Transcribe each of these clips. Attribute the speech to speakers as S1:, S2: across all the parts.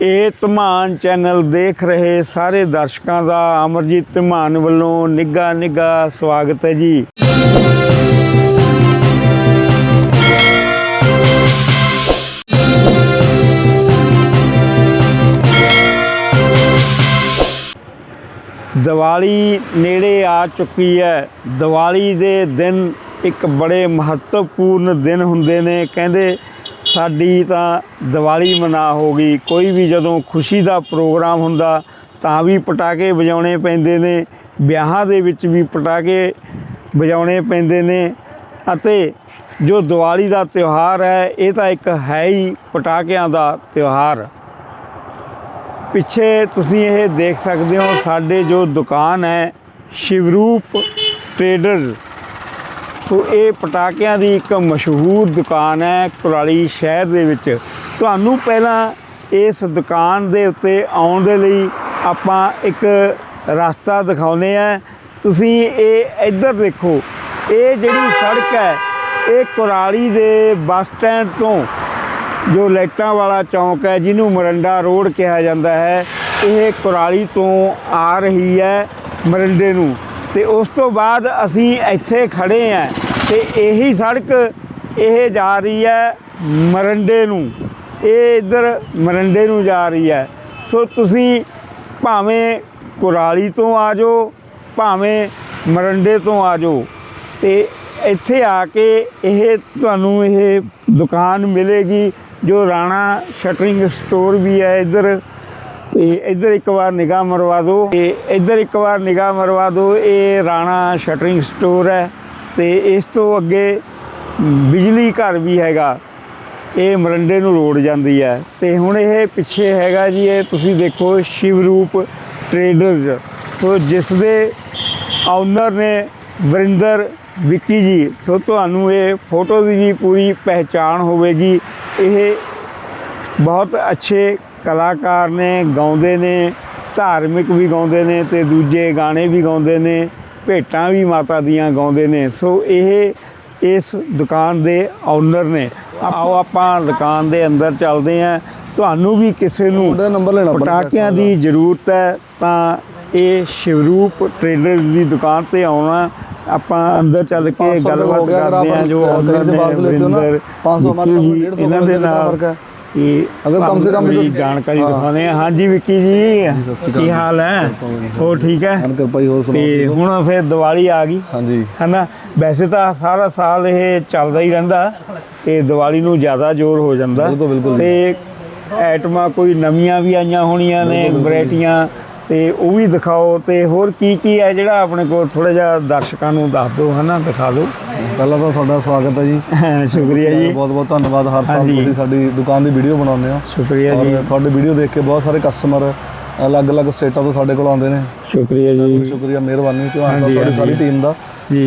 S1: ਇਹ ਧਮਾਨ ਚੈਨਲ ਦੇਖ ਰਹੇ ਸਾਰੇ ਦਰਸ਼ਕਾਂ ਦਾ ਅਮਰਜੀਤ ਧਮਾਨ ਵੱਲੋਂ ਨਿੱਘਾ ਨਿੱਘਾ ਸਵਾਗਤ ਹੈ ਜੀ। ਦੀਵਾਲੀ ਨੇੜੇ ਆ ਚੁੱਕੀ ਹੈ। ਦੀਵਾਲੀ ਦੇ ਦਿਨ ਇੱਕ ਬੜੇ ਮਹੱਤਵਪੂਰਨ ਦਿਨ ਹੁੰਦੇ ਨੇ। ਕਹਿੰਦੇ ਸਾਡੀ ਤਾਂ ਦੀਵਾਲੀ ਮਨਾ ਹੋ ਗਈ। ਕੋਈ ਵੀ ਜਦੋਂ ਖੁਸ਼ੀ ਦਾ ਪ੍ਰੋਗਰਾਮ ਹੁੰਦਾ, ਤਾਂ ਵੀ ਪਟਾਕੇ ਵਜਾਉਣੇ ਪੈਂਦੇ ਨੇ। ਵਿਆਹਾਂ ਦੇ ਵਿੱਚ ਵੀ ਪਟਾਕੇ ਵਜਾਉਣੇ ਪੈਂਦੇ ਨੇ। ਅਤੇ ਜੋ ਦੀਵਾਲੀ ਦਾ ਤਿਉਹਾਰ ਹੈ, ਇਹ ਤਾਂ ਇੱਕ ਹੈ ਹੀ ਪਟਾਕਿਆਂ ਦਾ ਤਿਉਹਾਰ। ਪਿੱਛੇ ਤੁਸੀਂ ਇਹ ਦੇਖ ਸਕਦੇ ਹੋ, ਸਾਡੇ ਜੋ ਦੁਕਾਨ ਹੈ, ਸ਼ਿਵਰੂਪ ਟ੍ਰੇਡਰ। ਸੋ ਇਹ ਪਟਾਕਿਆਂ ਦੀ ਇੱਕ ਮਸ਼ਹੂਰ ਦੁਕਾਨ ਹੈ ਕੁਰਾਲੀ ਸ਼ਹਿਰ ਦੇ ਵਿੱਚ। ਤੁਹਾਨੂੰ ਪਹਿਲਾਂ ਇਸ ਦੁਕਾਨ ਦੇ ਉੱਤੇ ਆਉਣ ਦੇ ਲਈ ਆਪਾਂ ਇੱਕ ਰਸਤਾ ਦਿਖਾਉਨੇ ਆ ਤੁਸੀਂ ਇਹ ਇੱਧਰ ਦੇਖੋ, ਇਹ ਜਿਹੜੀ ਸੜਕ ਹੈ, ਇਹ ਕੁਰਾਲੀ ਦੇ ਬੱਸ ਸਟੈਂਡ ਤੋਂ ਜੋ ਲਾਈਟਾਂ ਵਾਲਾ ਚੌਂਕ ਹੈ, ਜਿਹਨੂੰ ਮਰੰਡਾ ਰੋਡ ਕਿਹਾ ਜਾਂਦਾ ਹੈ, ਇਹ ਕੁਰਾਲੀ ਤੋਂ ਆ ਰਹੀ ਹੈ ਮਰੰਡੇ ਨੂੰ। ਤੇ ਉਸ ਤੋਂ ਬਾਅਦ ਅਸੀਂ ਇੱਥੇ ਖੜੇ ਆਂ ਤੇ ਇਹੀ ਸੜਕ ਇਹ ਜਾ ਰਹੀ ਹੈ ਮਰੰਡੇ ਨੂੰ। ਇਹ ਇੱਧਰ ਮਰੰਡੇ ਨੂੰ ਜਾ ਰਹੀ ਹੈ। ਸੋ ਤੁਸੀਂ ਭਾਵੇਂ ਕੁਰਾਲੀ ਤੋਂ ਆ ਜਾਓ, ਭਾਵੇਂ ਮਰੰਡੇ ਤੋਂ ਆ ਜਾਓ ਤੇ ਇੱਥੇ ਆ ਕੇ ਇਹ ਤੁਹਾਨੂੰ ਇਹ ਦੁਕਾਨ ਮਿਲੇਗੀ ਜੋ ਰਾਣਾ ਸ਼ਟਰਿੰਗ ਸਟੋਰ ਵੀ ਹੈ ਇੱਧਰ। ਤੇ ਇੱਧਰ ਇੱਕ ਵਾਰ ਨਿਗਾਹ ਮਰਵਾ ਦਿਓ। ਤੇ ਇੱਧਰ ਇੱਕ ਵਾਰ ਨਿਗਾਹ ਮਰਵਾ ਦਿਓ। ਇਹ ਰਾਣਾ ਸ਼ਟਰਿੰਗ ਸਟੋਰ ਹੈ ਤੇ ਇਸ ਤੋਂ ਅੱਗੇ ਬਿਜਲੀ ਘਰ ਵੀ ਹੈਗਾ। ਇਹ ਮਰੰਡੇ ਨੂੰ ਰੋਡ ਜਾਂਦੀ ਹੈ। ਤੇ ਹੁਣ ਇਹ ਪਿੱਛੇ ਹੈਗਾ ਜੀ, ਇਹ ਤੁਸੀਂ ਦੇਖੋ ਸ਼ਿਵਰੂਪ ਟ੍ਰੇਡਰਜ਼ ਸੋ ਜਿਸ ਦੇ ਓਨਰ ਨੇ ਵਰਿੰਦਰ ਵਿੱਕੀ ਜੀ, ਸੋ ਤੁਹਾਨੂੰ ਇਹ ਫੋਟੋ ਦੀ ਵੀ ਪੂਰੀ ਪਹਿਚਾਣ ਹੋਵੇਗੀ। ਇਹ ਬਹੁਤ ਅੱਛੇ ਕਲਾਕਾਰ ਨੇ ਗਾਉਂਦੇ ਨੇ ਧਾਰਮਿਕ ਵੀ ਗਾਉਂਦੇ ਨੇ ਤੇ ਦੂਜੇ ਗਾਣੇ ਵੀ ਗਾਉਂਦੇ ਨੇ ਭੇਟਾਂ ਵੀ ਮਾਤਾ ਦੀਆਂ ਗਾਉਂਦੇ ਨੇ। ਸੋ ਇਹ ਇਸ ਦੁਕਾਨ ਦੇ ਓਨਰ ਨੇ। ਆਓ ਆਪਾਂ ਦੁਕਾਨ ਦੇ ਅੰਦਰ ਚੱਲਦੇ ਆਂ ਤੁਹਾਨੂੰ ਵੀ ਕਿਸੇ ਨੂੰ ਪਟਾਕਿਆਂ ਦੀ ਜ਼ਰੂਰਤ ਹੈ ਤਾਂ ਇਹ ਸ਼ਿਵਰੂਪ ਟ੍ਰੇਡਰਸ ਦੀ ਦੁਕਾਨ ਤੇ ਆਉਣਾ। ਆਪਾਂ ਅੰਦਰ ਚੱਲ ਕੇ ਗੱਲਬਾਤ ਕਰਦੇ ਆਂ ਜੋ ਓਨਰ ਨੇ ਇਹਨਾਂ ਦੇ ਨਾਲ ਕਿ
S2: ਅਗਰ ਕਮ ਸੇ ਕਮ ਥੋੜੀ
S1: ਜਾਣਕਾਰੀ ਦਿਖਾਉਂਦੇ ਆ ਹਾਂਜੀ ਵਿੱਕੀ ਜੀ ਕੀ ਹਾਲ ਹੈ? ਹੋਰ ਠੀਕ ਹੈ? ਤੇ ਹੁਣ ਫਿਰ ਦੀਵਾਲੀ ਆ ਗਈ।
S2: ਹਾਂਜੀ।
S1: ਹੈਨਾ? ਵੈਸੇ ਤਾਂ ਸਾਰਾ ਸਾਲ ਇਹ ਚੱਲਦਾ ਹੀ ਰਹਿੰਦਾ। ਤੇ ਦੀਵਾਲੀ ਨੂੰ ਜ਼ਿਆਦਾ ਜ਼ੋਰ ਹੋ ਜਾਂਦਾ। ਤੇ ਐਟਮਾਂ ਕੋਈ ਨਵੀਆਂ ਵੀ ਆਈਆਂ ਹੋਣੀਆਂ ਨੇ ਵੈਰਾਈਟੀਆਂ ਤੇ ਉਹ ਵੀ ਦਿਖਾਓ ਤੇ ਹੋਰ ਕੀ ਕੀ ਹੈ ਜਿਹੜਾ ਆਪਣੇ ਕੋਲ ਥੋੜਾ ਜਿਹਾ ਦਰਸ਼ਕਾਂ ਨੂੰ ਦੱਸ ਦਿਓ ਹਨਾ ਦਿਖਾ ਦਿਓ।
S2: ਪਹਿਲਾਂ ਤਾਂ ਤੁਹਾਡਾ ਸਵਾਗਤ ਹੈ ਜੀ।
S1: ਸ਼ੁਕਰੀਆ ਜੀ।
S2: ਬਹੁਤ ਬਹੁਤ ਧੰਨਵਾਦ ਹਰ ਸਾਲ। ਤੁਸੀਂ ਸਾਡੀ ਦੁਕਾਨ ਦੀ ਵੀਡੀਓ ਬਣਾਉਂਦੇ ਹੋ।
S1: ਸ਼ੁਕਰੀਆ ਜੀ।
S2: ਤੁਹਾਡੀ ਵੀਡੀਓ ਦੇਖ ਕੇ ਬਹੁਤ ਸਾਰੇ ਕਸਟਮਰ ਅਲੱਗ-ਅਲੱਗ ਸਟੇਟਾਂ ਤੋਂ ਸਾਡੇ ਕੋਲ ਆਉਂਦੇ ਨੇ।
S1: ਸ਼ੁਕਰੀਆ ਜੀ।
S2: ਸ਼ੁਕਰੀਆ ਮਿਹਰਬਾਨੀ ਤੁਹਾਡੀ ਸਾਰੀ। ਟੀਮ ਦਾ।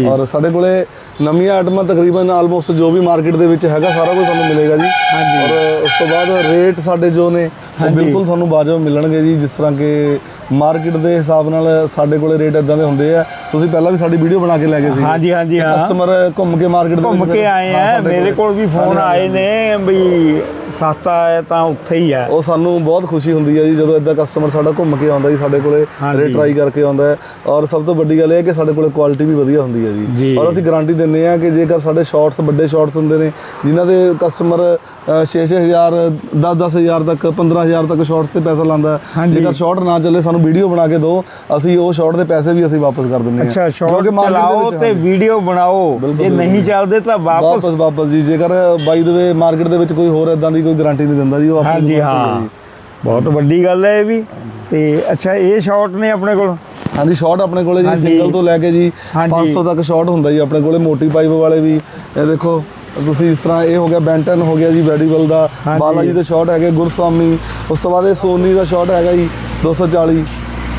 S2: ਔਰ ਸਾਡੇ ਕੋਲੇ ਨਵੀਆਂ ਆਈਟਮਾਂ ਤਕਰੀਬਨ ਆਲਮੋਸਟ ਜੋ ਵੀ ਮਾਰਕੀਟ ਦੇ ਵਿੱਚ ਹੈਗਾ ਸਾਰਾ ਕੁਝ ਤੁਹਾਨੂੰ ਮਿਲੇਗਾ ਜੀ।
S1: ਹਾਂਜੀ।
S2: ਔਰ ਉਸ ਤੋਂ ਬਾਅਦ ਰੇਟ ਸਾਡੇ ਜੋ ਨੇ ਉਹ। ਬਿਲਕੁਲ ਤੁਹਾਨੂੰ ਵਾਜਬ ਮਿਲਣਗੇ ਜੀ ਜਿਸ ਤਰ੍ਹਾਂ ਕਿ ਮਾਰਕੀਟ ਦੇ ਹਿਸਾਬ ਨਾਲ ਸਾਡੇ ਕੋਲੇ ਰੇਟ ਇਦਾਂ ਦੇ ਹੁੰਦੇ ਆ। ਤੁਸੀਂ ਪਹਿਲਾਂ ਵੀ ਸਾਡੀ ਵੀਡੀਓ ਬਣਾ ਕੇ ਲੈ ਗਏ ਸੀ।
S1: ਹਾਂਜੀ ਹਾਂਜੀ ਹਾਂ।
S2: ਕਸਟਮਰ ਘੁੰਮ ਕੇ ਮਾਰਕੀਟ ਦੇ
S1: ਘੁੰਮ ਕੇ ਆਏ ਆ। ਮੇਰੇ ਕੋਲ ਵੀ ਫੋਨ ਆਏ ਨੇ ਵੀ ਸਸਤਾ ਹੈ ਤਾਂ ਉੱਥੇ ਹੀ ਹੈ।
S2: ਉਹ ਸਾਨੂੰ ਬਹੁਤ ਖੁਸ਼ੀ ਹੁੰਦੀ ਹੈ ਜੀ ਜਦੋਂ ਇਦਾਂ ਕਸਟਮਰ ਸਾਡਾ ਘੁੰਮ ਕੇ ਆਉਂਦਾ ਜੀ ਸਾਡੇ ਕੋਲੇ। ਰੇਟ ਟਰਾਈ ਕਰਕੇ ਆਉਂਦਾ ਹੈ। ਔਰ ਸਭ ਤੋਂ ਵੱਡੀ ਗੱਲ ਇਹ ਹੈ ਕਿ ਸਾਡੇ ਕੋਲੇ ਕੁਆਲਿਟੀ ਵੀ ਵਧੀਆ ਹੁੰਦੀ ਹੈ
S1: ਜੀ।
S2: ਔਰ ਅਸੀਂ ਗਾਰੰਟੀ ਦਿੰਦੇ ਹਾਂ ਕਿ ਜੇਕਰ ਸਾਡੇ ਸ਼ਾਰਟਸ ਵੱਡੇ ਸ਼ਾਰਟਸ ਹੁੰਦੇ ਨੇ ਜਿਨ੍ਹਾਂ ਦੇ ਕਸਟਮਰ 6-6000 10-10000 ਤੱਕ 15000 ਤੱਕ ਸ਼ਾਰਟਸ ਤੇ ਪੈਸਾ।
S1: ਹਾਂਜੀ।
S2: ਜੇਕਰ ਸ਼ਾਰਟ ਨਾ ਚੱਲੇ ਸਾਨੂੰ ਵੀਡੀਓ ਬਣਾ ਕੇ ਦਿਓ ਅਸੀਂ ਉਹ ਸ਼ਾਰਟ ਦੇ ਪੈਸੇ ਵੀ ਅਸੀਂ ਵਾਪਸ ਕਰ ਦਿੰਦੇ ਹਾਂ
S1: ਅੱਛਾ ਸ਼ਾਰਟ ਚਲਾਓ ਤੇ। ਵੀਡੀਓ ਬਣਾਓ ਜੇ ਨਹੀਂ। ਚੱਲਦੇ ਤਾਂ ਵਾਪਸ
S2: ਵਾਪਸ ਵਾਪਸ ਜੀ ਜੇਕਰ ਬਾਈ ਦੇ ਵੇ ਮਾਰਕੀਟ ਦੇ ਵਿੱਚ ਕੋਈ ਹੋਰ ਇਦਾਂ ਦੀ ਕੋਈ ਗਾਰੰਟੀ ਨਹੀਂ ਦਿੰਦਾ ਜੀ ਉਹ ਆਪਣੀ
S1: ਹਾਂਜੀ
S2: ਹੀ।
S1: ਬਹੁਤ ਵੱਡੀ ਗੱਲ ਹੈ ਇਹ ਵੀ ਤੇ ਅੱਛਾ ਇਹ ਸ਼ਾਰਟ ਨੇ ਆਪਣੇ ਕੋਲ
S2: ਹਾਂਜੀ ਸ਼ਾਰਟ ਆਪਣੇ ਕੋਲੇ ਜੀ। ਸਿੰਗਲ ਤੋਂ ਲੈ ਕੇ ਜੀ
S1: ਹਾਂਜੀ।
S2: 500 ਤੱਕ ਸ਼ਾਰਟ ਹੁੰਦਾ ਜੀ ਆਪਣੇ ਕੋਲੇ ਮੋਟੀ ਪਾਈਪ ਵਾਲੇ ਵੀ ਇਹ ਦੇਖੋ ਤੁਸੀਂ ਇਸ ਤਰ੍ਹਾਂ ਇਹ ਹੋ ਗਿਆ ਬੈਂਟਨ ਹੋ ਗਿਆ ਜੀ ਵੈਡੀਬਲ ਦਾ
S1: ਹਾਂਜੀ।
S2: ਬਾਲਾ ਜੀ ਦੇ ਸ਼ਾਰਟ ਹੈਗੇ ਗੁਰਸਵਾਮੀ ਉਸ ਤੋਂ ਬਾਅਦ ਇਹ ਸੋਨੀ ਦਾ ਸ਼ਾਰਟ ਹੈਗਾ ਜੀ 240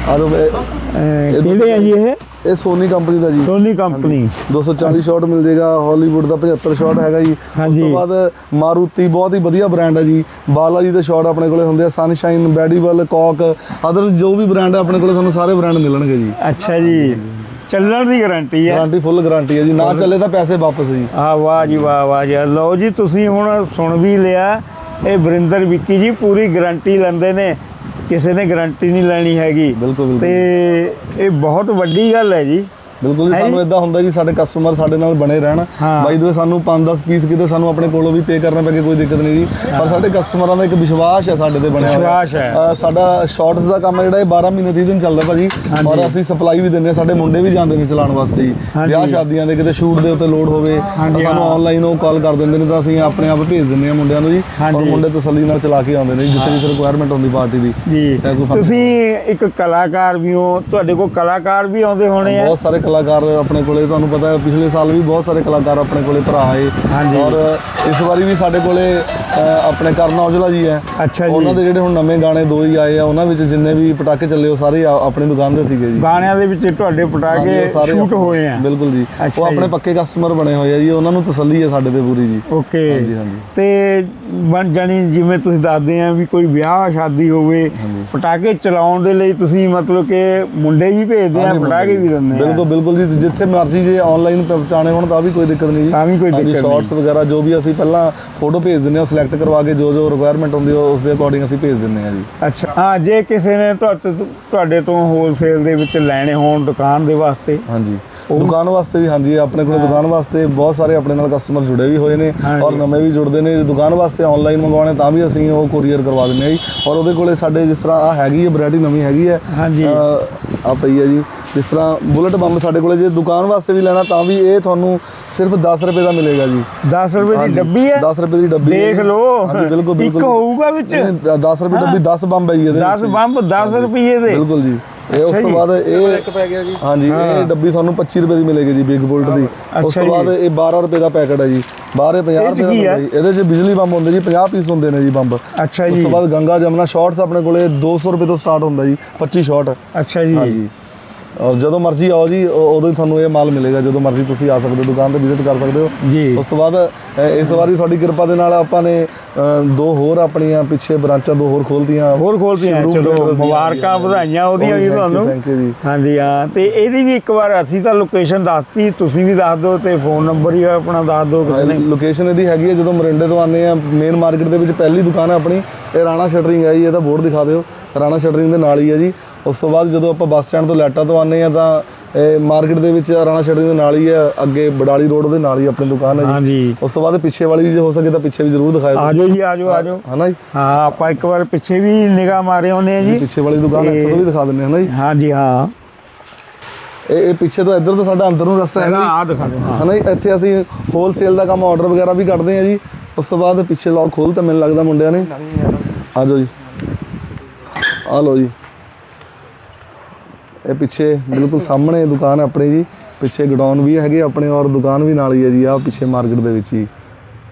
S2: ਔਰ
S1: ਕਿਹੜੇ ਆ ਜੀ ਇਹ?
S2: ਇਹ ਸੋਨੀ ਕੰਪਨੀ ਦਾ ਜੀ।
S1: ਸੋਨੀ ਕੰਪਨੀ
S2: 240 ਸ਼ਾਟ ਮਿਲ ਜਾਏਗਾ ਹਾਲੀਵੁੱਡ ਦਾ 75 ਸ਼ਾਟ ਹੈਗਾ ਜੀ। ਉਸ। ਤੋਂ ਬਾਅਦ ਮਾਰੂਤੀ ਬਹੁਤ ਹੀ ਵਧੀਆ ਬ੍ਰਾਂਡ ਹੈ ਜੀ। ਬਾਲਾ ਜੀ ਦੇ ਸ਼ਾਟ ਆਪਣੇ ਕੋਲੇ ਹੁੰਦੇ ਆ ਸਨਸ਼ਾਈਨ ਬੈਡੀਵਲ ਕੋਕ ਅਦਰ ਜੋ ਵੀ ਬ੍ਰਾਂਡ ਹੈ ਆਪਣੇ ਕੋਲੇ ਤੁਹਾਨੂੰ ਸਾਰੇ ਬ੍ਰਾਂਡ ਮਿਲਣਗੇ ਜੀ।
S1: ਅੱਛਾ ਜੀ। ਚੱਲਣ ਦੀ ਗਾਰੰਟੀ ਹੈ।
S2: ਗਾਰੰਟੀ ਫੁੱਲ ਗਾਰੰਟੀ ਹੈ ਜੀ। ਨਾ ਚੱਲੇ ਤਾਂ ਪੈਸੇ ਵਾਪਸ ਜੀ।
S1: ਆ ਵਾਹ ਜੀ ਵਾਹ ਵਾਹ ਜੀ। ਲਓ ਜੀ ਤੁਸੀਂ ਹੁਣ ਸੁਣ ਵੀ ਲਿਆ। ਇਹ ਵਰਿੰਦਰ ਵਿੱਕੀ ਜੀ ਪੂਰੀ ਗਾਰੰਟੀ ਲੈਂਦੇ ਨੇ। ਕਿਸੇ ਨੇ ਗਾਰੰਟੀ ਨਹੀਂ ਲੈਣੀ ਹੈਗੀ।
S2: ਬਿਲਕੁਲ ਬਿਲਕੁਲ।
S1: ਤੇ ਇਹ ਬਹੁਤ ਵੱਡੀ ਗੱਲ ਹੈ ਜੀ।
S2: ਬਿਲਕੁਲ ਜੀ ਸਾਨੂੰ? ਇਦਾਂ ਹੁੰਦਾ ਜੀ ਸਾਡੇ ਕਸਟਮਰ ਸਾਡੇ ਨਾਲ ਬਣੇ ਰਹਿਣ। ਬਾਈ ਦੇ ਸਾਨੂੰ 5-10 ਪੀਸ ਕਿਤੇ ਸਾਨੂੰ ਆਪਣੇ ਕੋਲੋਂ ਵੀ ਪੇ ਕਰਨਾ ਪੈਗੇ ਕੋਈ ਦਿੱਕਤ ਨਹੀਂ ਜੀ ਪਰ ਸਾਡੇ ਕਸਟਮਰਾਂ ਦਾ ਇੱਕ ਵਿਸ਼ਵਾਸ ਹੈ ਸਾਡੇ ਤੇ ਬਣਿਆ ਹੋਇਆ
S1: ਵਿਸ਼ਵਾਸ ਹੈ।
S2: ਸਾਡਾ ਸ਼ਾਰਟਸ ਦਾ ਕੰਮ ਜਿਹੜਾ ਇਹ 12 ਮਹੀਨੇ 30 ਦਿਨ ਚੱਲਦਾ ਭਾਜੀ। ਔਰ ਅਸੀਂ ਸਪਲਾਈ ਵੀ ਦਿੰਦੇ ਹਾਂ ਸਾਡੇ ਮੁੰਡੇ ਵੀ ਜਾਂਦੇ ਨੇ ਚਲਾਉਣ ਵਾਸਤੇ ਜੀ। ਵਿਆਹ ਸ਼ਾਦੀਆਂ ਦੇ ਕਿਤੇ ਸ਼ੂਟ ਦੇ ਉੱਤੇ ਲੋਡ ਹੋਵੇ ਸਾਨੂੰ। ਆਨਲਾਈਨ ਉਹ ਕਾਲ ਕਰ ਦਿੰਦੇ ਨੇ ਤਾਂ ਅਸੀਂ ਆਪਣੇ ਆਪ ਭੇਜ ਦਿੰਦੇ ਹਾਂ ਮੁੰਡਿਆਂ ਨੂੰ ਜੀ ਔਰ। ਮੁੰਡੇ ਤਸੱਲੀ ਨਾਲ ਚਲਾ ਕੇ ਆਉਂਦੇ ਨੇ ਜਿੱਥੇ ਵੀ ਰਿਕੁਆਇਰਮੈਂਟ ਹੁੰਦੀ ਪਾਰਟੀ ਦੀ
S1: ਜੀ ਤੁਸੀਂ ਇੱਕ ਕਲਾਕਾਰ ਵੀ ਹੋ ਤੁਹਾਡੇ ਕੋਲ ਕਲਾਕਾਰ ਵੀ ਆਉਂਦੇ ਹੋਣੇ ਆ
S2: ਬਹੁਤ ਸਾਰੇ ਕਲਾਕਾਰ ਆਪਣੇ ਕੋਲੇ ਤੁਹਾਨੂੰ ਪਤਾ ਹੈ ਪਿਛਲੇ ਸਾਲ ਵੀ ਬਹੁਤ ਸਾਰੇ ਕਲਾਕਾਰ ਆਪਣੇ ਕੋਲੇ ਭਰਾ ਆਏ।
S1: ਹਾਂਜੀ।
S2: ਔਰ ਇਸ ਵਾਰੀ ਵੀ ਸਾਡੇ ਕੋਲੇ ਆਪਣੇ ਕਰਨ ਔਜਲਾ ਜੀ ਹੈ।
S1: ਅੱਛਾ ਜੀ।
S2: ਉਹਨਾਂ ਦੇ ਜਿਹੜੇ ਹੁਣ ਨਵੇਂ ਗਾਣੇ ਦੋ ਹੀ ਆਏ ਆ ਉਹਨਾਂ ਵਿੱਚ ਜਿੰਨੇ ਵੀ ਪਟਾਕੇ ਚੱਲੇ ਉਹ ਸਾਰੇ ਆਪਣੀ ਦੁਕਾਨ ਦੇ ਸੀਗੇ ਜੀ।
S1: ਗਾਣਿਆਂ ਦੇ ਵਿੱਚ ਤੁਹਾਡੇ ਪਟਾਕੇ ਸ਼ੂਟ ਹੋਏ ਆ।
S2: ਬਿਲਕੁਲ ਜੀ। ਉਹ ਆਪਣੇ। ਪੱਕੇ ਕਸਟਮਰ ਬਣੇ ਹੋਏ ਆ ਜੀ ਉਹਨਾਂ ਨੂੰ ਤਸੱਲੀ ਹੈ ਸਾਡੇ ਤੇ ਪੂਰੀ ਜੀ।
S1: ਓਕੇ।
S2: ਹਾਂਜੀ, ਹਾਂਜੀ।
S1: ਤੇ ਬਣ ਜਾਣੀ ਜਿਵੇਂ ਤੁਸੀਂ ਦੱਸਦੇ ਆ ਵੀ ਕੋਈ ਵਿਆਹ ਸ਼ਾਦੀ ਹੋਵੇ। ਪਟਾਕੇ ਚਲਾਉਣ ਦੇ ਲਈ ਤੁਸੀਂ ਮਤਲਬ ਕਿ ਮੁੰਡੇ ਵੀ ਭੇਜਦੇ ਆ ਪਟਾਕੇ ਵੀ ਦਿੰਦੇ ਆ।
S2: ਬਿਲਕੁਲ ਬਿਲਕੁਲ ਜੀ ਜਿੱਥੇ ਮਰਜ਼ੀ ਜੇ ਆਨਲਾਈਨ ਪਹੁੰਚਾਣੇ ਹੋਣ ਤਾਂ ਵੀ ਕੋਈ ਦਿੱਕਤ ਨਹੀਂ ਜੀ।
S1: ਤਾਂ ਵੀ ਕੋਈ ਦਿੱਕਤ ਨਹੀਂ।
S2: ਸ਼ਾਰਟਸ ਵਗੈਰਾ ਜੋ ਵੀ ਅਸੀਂ ਪਹਿਲਾਂ ਫੋਟੋ ਭੇਜ ਦਿੰਦੇ ਹਾਂ ਸਿਲੈਕਟ ਕਰਵਾ ਕੇ ਜੋ ਜੋ ਰਿਕੁਆਇਰਮੈਂਟ ਹੁੰਦੀ ਹੈ ਉਸ ਦੇ ਅਕੋਰਡਿੰਗ ਅਸੀਂ ਭੇਜ ਦਿੰਦੇ ਹਾਂ ਜੀ।
S1: ਅੱਛਾ। ਹਾਂ ਜੇ ਕਿਸੇ ਨੇ ਤੁਹਾਡੇ ਤੋਂ- ਹੋਲਸੇਲ ਦੇ ਵਿੱਚ ਲੈਣੇ ਹੋਣ ਦੁਕਾਨ ਦੇ ਵਾਸਤੇ।
S2: ਹਾਂਜੀ। ਦੁਕਾਨ ਵਾਸਤੇ ਵੀ ਹਾਂਜੀ ਆਪਣੇ ਕੋਲ ਦੁਕਾਨ ਵਾਸਤੇ ਬਹੁਤ ਸਾਰੇ ਆਪਣੇ ਨਾਲ ਕਸਟਮਰ ਜੁੜੇ ਵੀ ਹੋਏ ਨੇ। ਔਰ ਨਵੇਂ ਵੀ ਜੁੜਦੇ ਨੇ। ਦੁਕਾਨ ਵਾਸਤੇ ਆਨਲਾਈਨ ਮੰਗਵਾਉਣੇ ਤਾਂ ਵੀ ਅਸੀਂ ਉਹ ਕੋਰੀਅਰ ਕਰਵਾ ਦਿੰਦੇ ਹਾਂ ਜੀ। ਔਰ ਉਹਦੇ ਕੋਲੇ ਸਾਡੇ ਜਿਸ ਤਰ੍ਹਾਂ ਆ ਹੈਗੀ ਹੈ ਵੈਰਾਈਟੀ ਨਵੀਂ ਹੈਗੀ ਹੈ।
S1: ਹਾਂਜੀ।
S2: ਆ ਪਈ ਹੈ ਜੀ। ਜਿਸ ਤਰ੍ਹਾਂ ਬੁਲਟ ਬੰਬ ਸਾਡੇ ਕੋਲੇ ਜੇ ਦੁਕਾਨ ਵਾਸਤੇ ਵੀ ਲੈਣਾ ਤਾਂ ਵੀ ਇਹ ਤੁਹਾਨੂੰ ਸਿਰਫ 10 ਰੁਪਏ ਦਾ ਮਿਲੇਗਾ ਜੀ।
S1: 10 ਰੁਪਏ ਦੀ ਡੱਬੀ ਹੈ?
S2: 10 ਰੁਪਏ ਦੀ ਡੱਬੀ
S1: ਦੇਖ। ਲਓ।
S2: ਹਾਂਜੀ ਬਿਲਕੁਲ
S1: ਇੱਕ
S2: ਬਿਲਕੁਲ।
S1: ਹੋਊਗਾ ਵਿੱਚ?
S2: 10 ਰੁਪਏ ਡੱਬੀ 10 ਬੰਬ ਹੈ ਜੀ ਇਹਦੇ
S1: 10
S2: ਵਿੱਚ।
S1: ਬੰਬ 10 ਰੁਪਏ ਦੇ।
S2: ਬਿਲਕੁਲ ਜੀ। ਇਹ ਉਸ ਤੋਂ। ਬਾਅਦ ਇਹ
S3: ਇੱਕ ਪੈ ਗਿਆ ਜੀ।
S2: ਹਾਂਜੀ। ਇਹ ਡੱਬੀ ਤੁਹਾਨੂੰ 25 ਰੁਪਏ ਦੀ ਮਿਲੇਗੀ ਜੀ ਬਿਗ ਬੁਲਟ ਦੀ। ਉਸ ਤੋਂ ਬਾਅਦ। ਇਹ 12 ਰੁਪਏ ਦਾ ਪੈਕਟ ਹੈ ਜੀ। ਬਾਹਰ ਇਹ 50
S1: ਇਹ 'ਚ
S2: ਰੁਪਏ ਦਾ ਇਹਦੇ 'ਚ ਬਿਜਲੀ ਬੰਬ ਹੁੰਦੇ ਜੀ 50 ਪੀਸ ਹੁੰਦੇ ਨੇ ਜੀ ਬੰਬ।
S1: ਅੱਛਾ
S2: ਉਸ
S1: ਜੀ।
S2: ਤੋਂ ਬਾਅਦ ਗੰਗਾ ਜਮਨਾ ਸ਼ਾਰਟਸ ਆਪਣੇ ਕੋਲੇ 200 ਰੁਪਏ ਤੋਂ ਸਟਾਰਟ ਹੁੰਦਾ ਜੀ 25 ਸ਼ਾਰਟ।
S1: ਅੱਛਾ ਜੀ।
S2: ਹਾਂਜੀ। ਔਰ ਜਦੋਂ ਮਰਜ਼ੀ ਆਓ ਜੀ ਉ- ਉਦੋਂ ਹੀ ਤੁਹਾਨੂੰ ਇਹ ਮਾਲ ਮਿਲੇਗਾ। ਜਦੋਂ ਮਰਜ਼ੀ ਤੁਸੀਂ ਆ ਸਕਦੇ ਹੋ ਦੁਕਾਨ ਤੇ ਵਿਜ਼ਿਟ ਕਰ ਸਕਦੇ ਹੋ।
S1: ਜੀ।
S2: ਉਸ ਤੋਂ ਬਾਅਦ ਅ, ਇਸ ਵਾਰੀ ਤੁਹਾਡੀ ਕਿਰਪਾ ਦੇ ਨਾਲ ਆਪਾਂ ਨੇ ਅ, ਦੋ ਹੋਰ ਆਪਣੀਆਂ ਪਿੱਛੇ ਬ੍ਰਾਂਚਾਂ ਦੋ ਹੋਰ ਖੋਲਤੀਆਂ।
S1: ਹੋਰ ਖੋਲਤੀਆਂ ਚਲੋ ਮੁਬਾਰਕਾਂ ਵਧਾਈਆਂ ਉਹਦੀਆਂ ਵੀ ਤੁਹਾਨੂੰ।
S2: ਥੈਂਕ ਯੂ ਜੀ।
S1: ਹਾਂਜੀ ਹਾਂ ਤੇ ਇਹਦੀ ਵੀ ਇੱਕ ਵਾਰ ਅਸੀਂ ਤਾਂ ਲੋਕੇਸ਼ਨ ਦੱਸਤੀ ਤੁਸੀਂ ਵੀ ਦੱਸ ਦਿਓ ਤੇ ਫੋਨ ਨੰਬਰ ਹੀ ਆਪਣਾ ਦੱਸ ਦਿਓ ਕਿਸੇ ਨੇ।
S2: ਲੋਕੇਸ਼ਨ ਇਹਦੀ ਹੈਗੀ ਹੈ ਜਦੋਂ ਮਰਿੰਡੇ ਤੋਂ ਆਉਂਦੇ ਆ ਮੇਨ ਮਾਰਕੀਟ ਦੇ ਵਿੱਚ ਪਹਿਲੀ ਦੁਕਾਨ ਹੈ ਆਪਣੀ ਇਹ ਰਾਣਾ ਸ਼ਟਰਿੰਗ ਹੈ ਜੀ ਇਹਦਾ ਬੋਰਡ ਦਿਖਾ ਦਿਓ। ਰਾਣਾ ਸ਼ਟਰਿੰਗ ਦੇ ਨਾਲ ਹੀ ਹੈ ਜੀ। ਉਸ ਤੋਂ ਬਾਅਦ ਜਦੋਂ ਆਪਾਂ ਬੱਸ ਸਟੈਂਡ ਤੋਂ ਲੈਟਾ ਤੋਂ ਆਉਂਦੇ ਆ ਤਾਂ ਇਹ ਮਾਰਕੀਟ ਦੇ ਵਿੱਚ ਰਾਣਾ ਸ਼ਟਰਿੰਗ ਦੇ ਨਾਲ ਹੀ ਹੈ ਅੱਗੇ ਬਡਾਲੀ ਰੋਡ ਦੇ ਨਾਲ ਹੀ ਆਪਣੀ ਦੁਕਾਨ ਹੈ ਜੀ।
S1: ਹਾਂਜੀ।
S2: ਉਸ ਤੋਂ ਬਾਅਦ ਪਿੱਛੇ ਵਾਲੀ ਵੀ ਜੇ ਹੋ ਸਕੇ ਤਾਂ ਪਿੱਛੇ ਵੀ ਜ਼ਰੂਰ ਦਿਖਾਇਓ
S1: ਆਜੋ ਜੀ ਆਜੋ ਆਜੋ।
S2: ਹਨਾ ਜੀ?
S1: ਹਾਂ ਆਪਾਂ ਇੱਕ ਵਾਰ ਪਿੱਛੇ ਵੀ ਨਿਗਾਹ ਮਾਰੇ ਹੁੰਦੇ ਆ ਜੀ।
S2: ਪਿੱਛੇ ਵਾਲੀ ਦੁਕਾਨ
S1: ਤੇ-
S2: ਇੱਥੋਂ ਵੀ ਦਿਖਾ ਦਿੰਦੇ ਹਾਂ ਨਾ ਜੀ?
S1: ਹਾਂਜੀ ਹਾਂ।
S2: ਇਹ ਇਹ ਪਿੱਛੇ ਤੋਂ ਇੱਧਰ ਤੋਂ ਸਾਡਾ ਅੰਦਰ ਨੂੰ ਰਸਤਾ ਹੈਗਾ
S1: ਆ ਦਿਖਾ ਦਿਓ ਹਾਂ।
S2: ਹਨਾ ਜੀ ਇੱਥੇ ਅਸੀਂ ਹੋਲਸੇਲ ਦਾ ਕੰਮ ਆਰਡਰ ਵਗੈਰਾ ਵੀ ਕੱਢਦੇ ਹਾਂ ਜੀ। ਉਸ ਤੋਂ ਬਾਅਦ ਪਿੱਛੇ ਲੌਕ ਖੋਲ ਤਾਂ ਮੈਨੂੰ ਲੱਗਦਾ ਮੁੰਡਿਆਂ ਨੇ। ਆ ਜਾਓ ਜੀ। ਆ ਲਓ ਜੀ। ਇਹ ਪਿੱਛੇ ਬਿਲਕੁਲ ਸਾਹਮਣੇ ਦੁਕਾਨ ਆਪਣੀ ਜੀ। ਪਿੱਛੇ ਗਡਾਊਨ ਵੀ ਹੈਗੇ ਆਪਣੇ ਔਰ ਦੁਕਾਨ ਵੀ ਨਾਲ ਹੀ ਹੈ ਜੀ ਆ ਪਿੱਛੇ ਮਾਰਕੀਟ ਦੇ ਵਿੱਚ ਹੀ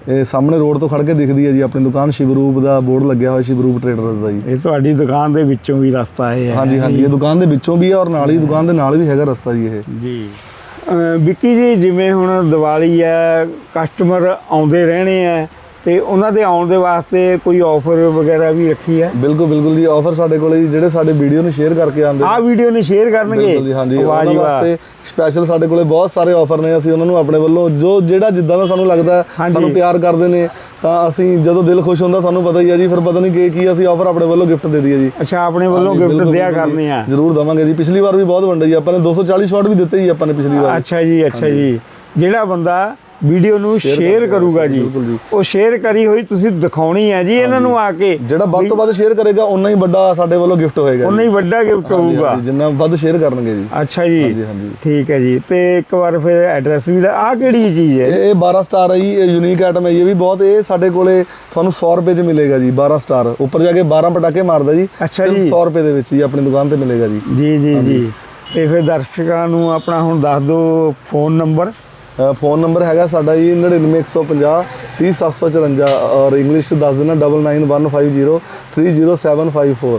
S2: ਇਹ ਸਾਹਮਣੇ ਰੋਡ ਤੋਂ ਖੜ ਕੇ ਦਿਖਦੀ ਹੈ ਜੀ ਆਪਣੀ ਦੁਕਾਨ ਸ਼ਿਵਰੂਪ ਦਾ ਬੋਰਡ ਲੱਗਿਆ ਹੋਇਆ ਸ਼ਿਵਰੂਪ ਟ੍ਰੇਡਰਸ ਦਾ ਜੀ।
S1: ਇਹ ਤੁਹਾਡੀ ਦੁਕਾਨ ਦੇ ਵਿੱਚੋਂ ਵੀ ਰਸਤਾ ਇਹ ਹੈ।
S2: ਹਾਂਜੀ ਹਾਂਜੀ ਇਹ ਦੁਕਾਨ ਦੇ ਵਿੱਚੋਂ ਵੀ ਹੈ ਔਰ ਨਾਲ ਹੀ ਦੁਕਾਨ ਦੇ ਨਾਲ ਵੀ ਹੈਗਾ ਰਸਤਾ ਜੀ ਇਹ।
S1: ਜੀ। ਵਿੱਕੀ ਜੀ ਜਿਵੇਂ ਹੁਣ ਦੀਵਾਲੀ ਹੈ ਕਸਟਮਰ ਆਉਂਦੇ ਰਹਿਣੇ ਆ ਤੇ ਉਹਨਾਂ ਦੇ ਆਉਣ ਦੇ ਵਾਸਤੇ ਕੋਈ ਆਫਰ ਵਗੈਰਾ ਵੀ ਰੱਖੀ ਹੈ?
S2: ਬਿਲਕੁਲ ਬਿਲਕੁਲ ਜੀ। ਆਫਰ ਸਾਡੇ ਕੋਲੇ ਜੀ ਜਿਹੜੇ ਸਾਡੇ ਵੀਡੀਓ ਨੂੰ ਸ਼ੇਅਰ ਕਰਕੇ ਆਉਂਦੇ
S1: ਆਹ ਵੀਡੀਓ ਨੂੰ ਸ਼ੇਅਰ ਕਰਨਗੇ?
S2: ਬਿਲਕੁਲ ਜੀ ਹਾਂਜੀ। ਉਹਨਾਂ ਵਾਸਤੇ ਸਪੈਸ਼ਲ ਸਾਡੇ ਕੋਲੇ ਬਹੁਤ ਸਾਰੇ ਆਫਰ ਨੇ। ਅਸੀਂ ਉਹਨਾਂ ਨੂੰ ਆਪਣੇ ਵੱਲੋਂ ਜੋ ਜਿਹੜਾ ਜਿੱਦਾਂ ਦਾ ਸਾਨੂੰ ਲੱਗਦਾ। ਸਾਨੂੰ ਪਿਆਰ ਕਰਦੇ ਨੇ ਤਾਂ ਅਸੀਂ ਜਦੋਂ ਦਿਲ ਖੁਸ਼ ਹੁੰਦਾ ਸਾਨੂੰ ਪਤਾ ਹੀ ਹੈ ਜੀ। ਫਿਰ ਪਤਾ ਨਹੀਂ ਕੀ ਕੀ ਅਸੀਂ ਆਫਰ ਆਪਣੇ ਵੱਲੋਂ ਗਿਫਟ ਦੇ ਦਈਏ ਜੀ।
S1: ਅੱਛਾ ਆਪਣੇ ਵੱਲੋਂ ਗਿਫਟ ਦਿਆ ਕਰਨੇ ਆ।
S2: ਜ਼ਰੂਰ ਦਵਾਂਗੇ ਜੀ। ਪਿਛਲੀ ਵਾਰ ਵੀ ਬਹੁਤ ਵੰਡੇ ਜੀ। ਆਪਾਂ ਨੇ 240 ਸ਼ਾਟ ਵੀ ਦਿੱਤੇ ਜੀ ਆਪਾਂ ਨੇ ਪਿਛਲੀ ਵਾਰ।
S1: ਅੱਛਾ ਜੀ ਅੱਛਾ ਜੀ। ਜਿਹੜਾ ਬੰਦਾ ਵੀਡੀਓ ਨੂੰ ਸ਼ੇਅਰ ਕਰੂਗਾ ਜੀ।
S2: ਜੀ।
S1: ਉਹ ਸ਼ੇਅਰ ਕਰੀ ਹੋਈ ਤੁਸੀਂ ਦਿਖਾਉਣੀ ਹੈ ਜੀ ਇਹਨਾਂ ਨੂੰ ਆ ਕੇ।
S2: ਜਿਹੜਾ ਵੱਧ ਤੋਂ ਵੱਧ ਸ਼ੇਅਰ ਕਰੇਗਾ ਉਨਾ ਹੀ ਵੱਡਾ ਸਾਡੇ ਵੱਲੋਂ ਗਿਫਟ ਹੋਏਗਾ
S1: ਉਨਾ
S2: ਜੀ।
S1: ਹੀ ਵੱਡਾ ਗਿਫਟ ਹੋਊਗਾ।
S2: ਜਿੰਨਾ ਵੱਧ ਸ਼ੇਅਰ ਕਰਨਗੇ ਜੀ।
S1: ਅੱਛਾ ਜੀ।
S2: ਹਾਂਜੀ ਹਾਂਜੀ।
S1: ਠੀਕ ਹੈ ਜੀ। ਤੇ ਇੱਕ ਵਾਰ ਫਿਰ ਐਡਰੈਸ ਵੀ ਦਾ ਆ ਕਿਹੜੀ ਚੀਜ਼ ਹੈ?
S2: ਇਹ ਇਹ 12 ਸਟਾਰ ਹੈ ਜੀ ਇਹ ਯੂਨੀਕ ਆਈਟਮ ਹੈ ਜੀ, ਇਹ ਵੀ ਬਹੁਤ ਇਹ ਸਾਡੇ ਕੋਲੇ ਤੁਹਾਨੂੰ 100 ਰੁਪਏ 'ਚ ਮਿਲੇਗਾ ਜੀ 12 ਸਟਾਰ। ਉੱਪਰ ਜਾ ਕੇ 12 ਪਟਾਕੇ ਮਾਰਦਾ ਜੀ ਸਿਰਫ
S1: ਜੀ।
S2: 100 ਰੁਪਏ ਦੇ ਵਿੱਚ ਹੀ ਆਪਣੀ ਦੁਕਾਨ ਤੇ ਮਿਲੇਗਾ ਜੀ।
S1: ਜੀ ਜੀ ਜੀ। ਤੇ ਫਿਰ ਦਰਸ਼ਕਾਂ ਨੂੰ ਆਪਣਾ ਹੁਣ ਦੱਸ ਦਿਓ ਫੋਨ ਨੰਬਰ
S2: ਫੋਨ ਨੰਬਰ ਹੈਗਾ ਸਾਡਾ ਜੀ 99150 30754 ਔਰ ਇੰਗਲਿਸ਼ ਦੱਸ ਦੇਣਾ 9915030754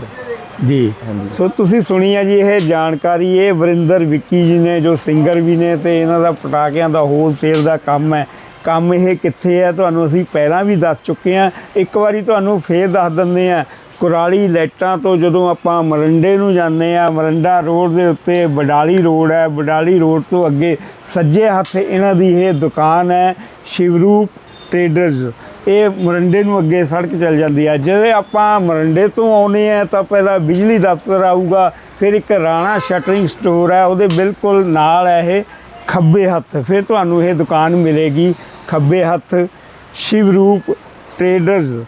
S1: ਜੀ। ਸੋ ਤੁਸੀਂ ਸੁਣੀ ਆ ਜੀ ਇਹ ਜਾਣਕਾਰੀ ਇਹ ਵਰਿੰਦਰ ਵਿੱਕੀ ਜੀ ਨੇ ਜੋ ਸਿੰਗਰ ਵੀ ਨੇ ਤੇ ਇਹਨਾਂ ਦਾ ਪਟਾਕਿਆਂ ਦਾ ਹੋਲਸੇਲ ਦਾ ਕੰਮ ਹੈ ਕੰਮ ਇਹ ਕਿੱਥੇ ਹੈ ਤੁਹਾਨੂੰ ਅਸੀਂ ਪਹਿਲਾਂ ਵੀ ਦੱਸ ਚੁੱਕੇ ਹਾਂ। ਇੱਕ ਵਾਰੀ ਤੁਹਾਨੂੰ ਫੇਰ ਦੱਸ ਦਿੰਦੇ ਹਾਂ। ਕੁਰਾਲੀ ਲਾਈਟਾਂ ਤੋਂ ਜਦੋਂ ਆਪਾਂ ਮਰੰਡੇ ਨੂੰ ਜਾਂਦੇ ਆ ਮਰੰਡਾ ਰੋਡ ਦੇ ਉੱਤੇ ਬਡਾਲੀ ਰੋਡ ਹੈ। ਬਡਾਲੀ ਰੋਡ ਤੋਂ ਅੱਗੇ ਸੱਜੇ ਹੱਥ ਇਹਨਾਂ ਦੀ ਇਹ ਦੁਕਾਨ ਹੈ, ਸ਼ਿਵਰੂਪ ਟ੍ਰੇਡਰਸ ਇਹ ਮਰਿੰਡੇ ਨੂੰ ਅੱਗੇ ਸੜਕ ਚੱਲ ਜਾਂਦੀ ਹੈ। ਜਦੋਂ ਆਪਾਂ ਮਰਿੰਡੇ ਤੋਂ ਆਉਨੇ ਆ ਤਾਂ ਪਹਿਲਾਂ ਬਿਜਲੀ ਦਫ਼ਤਰ ਆਊਗਾ, ਫਿਰ ਇੱਕ ਰਾਣਾ ਸ਼ਟਰਿੰਗ ਸਟੋਰ ਹੈ। ਉਹਦੇ ਬਿਲਕੁਲ ਨਾਲ ਹੈ ਇਹ। ਖੱਬੇ ਹੱਥ, ਫਿਰ ਤੁਹਾਨੂੰ ਇਹ ਦੁਕਾਨ ਮਿਲੇਗੀ ਖੱਬੇ ਹੱਥ ਸ਼ਿਵਰੂਪ ਟ੍ਰੇਡਰਸ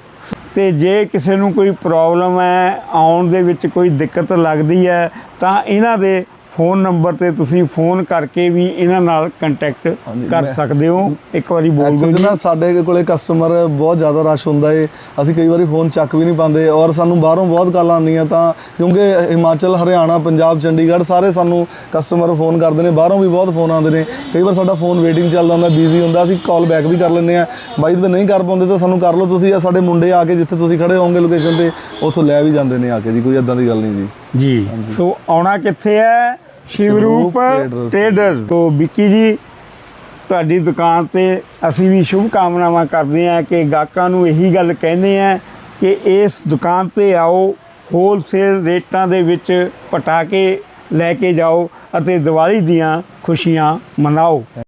S1: ਤੇ ਜੇ ਕਿਸੇ ਨੂੰ ਕੋਈ ਪ੍ਰੋਬਲਮ ਹੈ, ਆਉਣ ਦੇ ਵਿੱਚ ਕੋਈ ਦਿੱਕਤ ਲੱਗਦੀ ਹੈ, ਤਾਂ ਇਹਨਾਂ ਦੇ ਫੋਨ ਨੰਬਰ ਤੇ ਤੁਸੀਂ ਫੋਨ ਕਰਕੇ ਵੀ ਇਹਨਾਂ ਨਾਲ ਕੰਟੈਕਟ ਕਰ ਸਕਦੇ ਹੋ। ਇੱਕ ਵਾਰੀ ਬੋਲ ਦਿਓ ਜੀ।
S2: ਸਾਡੇ ਕੋਲੇ ਕਸਟਮਰ ਬਹੁਤ ਜ਼ਿਆਦਾ ਰਸ਼ ਹੁੰਦਾ ਏ। ਅਸੀਂ ਕਈ ਵਾਰੀ ਫੋਨ ਚੱਕ ਵੀ ਨਹੀਂ ਪਾਉਂਦੇ ਔਰ ਸਾਨੂੰ ਬਾਹਰੋਂ ਬਹੁਤ ਕਾਲਾਂ ਆਉਂਦੀਆਂ ਤਾਂ ਕਿਉਂਕਿ ਹਿਮਾਚਲ ਹਰਿਆਣਾ ਪੰਜਾਬ ਚੰਡੀਗੜ੍ਹ ਸਾਰੇ ਸਾਨੂੰ ਕਸਟਮਰ ਫੋਨ ਕਰਦੇ ਨੇ। ਬਾਹਰੋਂ ਵੀ ਬਹੁਤ ਫੋਨ ਆਉਂਦੇ ਨੇ। ਕਈ ਵਾਰ ਸਾਡਾ ਫੋਨ ਵੇਟਿੰਗ ਚੱਲਦਾ ਹੁੰਦਾ ਬਿਜ਼ੀ ਹੁੰਦਾ ਅਸੀਂ ਕਾਲ ਬੈਕ ਵੀ ਕਰ ਲੈਂਦੇ ਆ ਬਾਈ ਜੇ ਨਹੀਂ ਕਰ ਪਾਉਂਦੇ ਤਾਂ ਸਾਨੂੰ ਕਰ ਲਓ ਤੁਸੀਂ ਜਾਂ ਸਾਡੇ ਮੁੰਡੇ ਆ ਕੇ ਜਿੱਥੇ ਤੁਸੀਂ ਖੜੇ ਹੋਵੋਗੇ ਲੋਕੇਸ਼ਨ ਤੇ ਉੱਥੋਂ ਲੈ ਵੀ ਜਾਂਦੇ ਨੇ ਆ ਕੇ ਜੀ। ਕੋਈ ਇਦਾਂ ਦੀ ਗੱਲ ਨਹੀਂ ਜੀ।
S1: ਜੀ ਸੋ ਆਉਣਾ ਕਿੱਥੇ ਹੈ? ਸ਼ਿਵਰੂਪ। ਟ੍ਰੇਡਰ ਤੋਂ ਵਿੱਕੀ ਜੀ ਤੁਹਾਡੀ ਦੁਕਾਨ ਤੇ ਅਸੀਂ ਵੀ ਸ਼ੁਭ ਕਾਮਨਾਵਾਂ ਕਰਦੇ ਹਾਂ ਕਿ ਗਾਹਕਾਂ ਨੂੰ ਇਹੀ ਗੱਲ ਕਹਿੰਦੇ ਆ ਕਿ ਇਸ ਦੁਕਾਨ ਤੇ ਆਓ ਹੋਲਸੇਲ ਰੇਟਾਂ ਦੇ ਵਿੱਚ ਪਟਾਕੇ ਲੈ ਕੇ ਜਾਓ ਅਤੇ ਦੀਵਾਲੀ ਦੀਆਂ ਖੁਸ਼ੀਆਂ ਮਨਾਓ